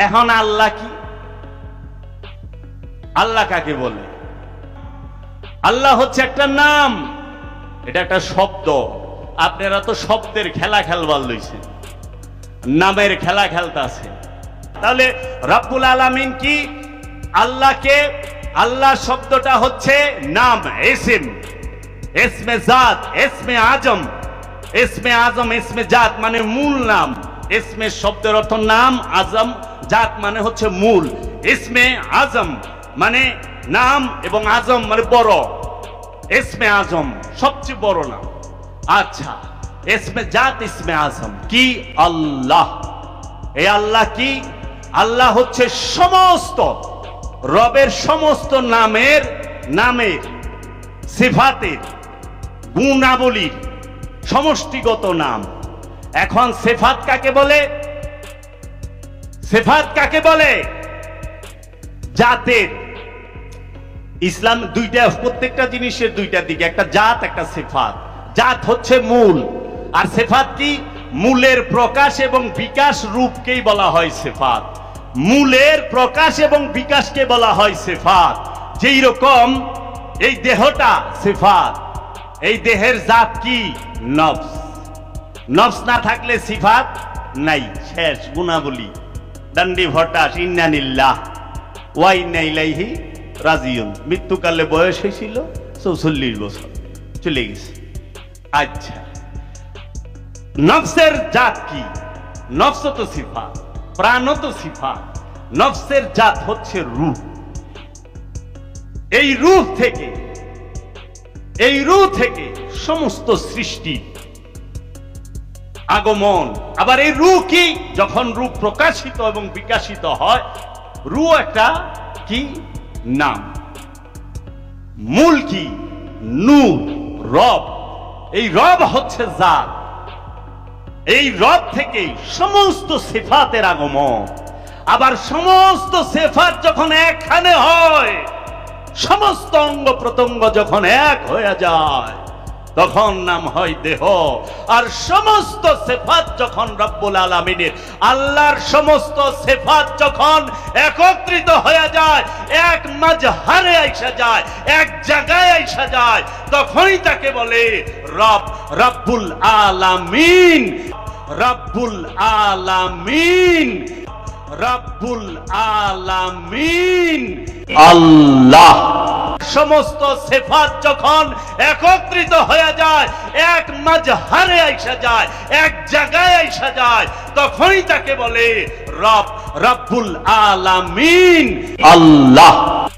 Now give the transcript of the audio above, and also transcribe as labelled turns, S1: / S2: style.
S1: এখন আল্লাহ কি? আল্লাহ কাকে বলে? আল্লাহ হচ্ছে একটা নাম। এটা একটা শব্দ। আপনারা তো শব্দের খেলা খেলবার লইছেন। নামের খেলা খেলতে আছে। তাহলে রব্বুল আলামিন কি? আল্লাহকে, আল্লাহ শব্দটা হচ্ছে নাম এসিম এসমে জাত এসমে আজম। এসমে আজম এসমে জাত মানে মূল নাম। এসমে শব্দের অর্থ নাম, আজম, জাত মানে হচ্ছে মূল। ইসমে আজম মানে নাম এবং আজম মানে বড়। এসমে আজম সবচেয়ে বড় নাম। আচ্ছা এসমে জাত, ইসমে আজম। কি? আল্লাহ। এই আল্লাহ কি? আল্লাহ হচ্ছে সমস্ত, রবের সমস্ত নামের নামের, সিফাতের, গুণাবলীর, সমষ্টিগত নাম। এখন সেফাত কাকে বলে? সেফাত কাকে বলে? জাতের। ইসলাম দুইটা, প্রত্যেকটা জিনিসের দুইটা দিকে, একটা জাত, একটা সেফাত। জাত হচ্ছে মূল। আর সেফাত কি? মূলের প্রকাশ এবং বিকাশ রূপকেই বলা হয় সেফাত। মূলের প্রকাশ এবং বিকাশকে বলা হয় সেফাত। যেই রকম এই দেহটা সেফাত। এই দেহের জাত কি? নফস। নফস না থাকলে সিফাত নাই। শেষ গুণাবলী। দান্ডি ভট্টাস ইন্নানিল্লাহ ওয়াই নাইলাইহি রাজিউন। মৃত্যুকালে বয়স হয়েছিল চৌচল্লিশ বছর। চলে গেছে। আচ্ছা। নফসের জাত কি? নফস তো সিফাত, প্রাণ তো সিফাত। নফসের জাত হচ্ছে রূপ। এই রূপ থেকে, এই রূপ থেকে সমস্ত সৃষ্টি আগমন। আবার এই রু কি? যখন রূপ প্রকাশিত এবং বিকাশিত হয়, রু একটা কি? নাম। মূল কি? নূর রব। এই রব হচ্ছে জাত। এই রব থেকে সমস্ত সেফাতের আগমন। আবার সমস্ত সেফাত যখন একখানে হয়, সমস্ত অঙ্গ প্রত্যঙ্গ যখন এক হয়ে যায় তখন নাম হয় দেহ। আর সমস্ত সেফাত যখন রব্বুল আলমিনের, আল্লাহর সমস্ত সেফাত যখন একত্রিত হয়ে যায়, এক মাঝহারে আইসা যায়, এক জায়গায় আইসা যায়, তখনই তাকে বলে রব, রব্বুল আলামিন রব্বুল আলামিন রব্বুল আলামিন। আল্লাহ। সমস্ত সেফাত যখন একত্রিত হয়ে যায়, এক মাঝহারে আইসা যায়, এক জায়গায় আইসা যায়, তখনই তাকে বলে রব, রব্বুল আলামিন। আল্লাহ।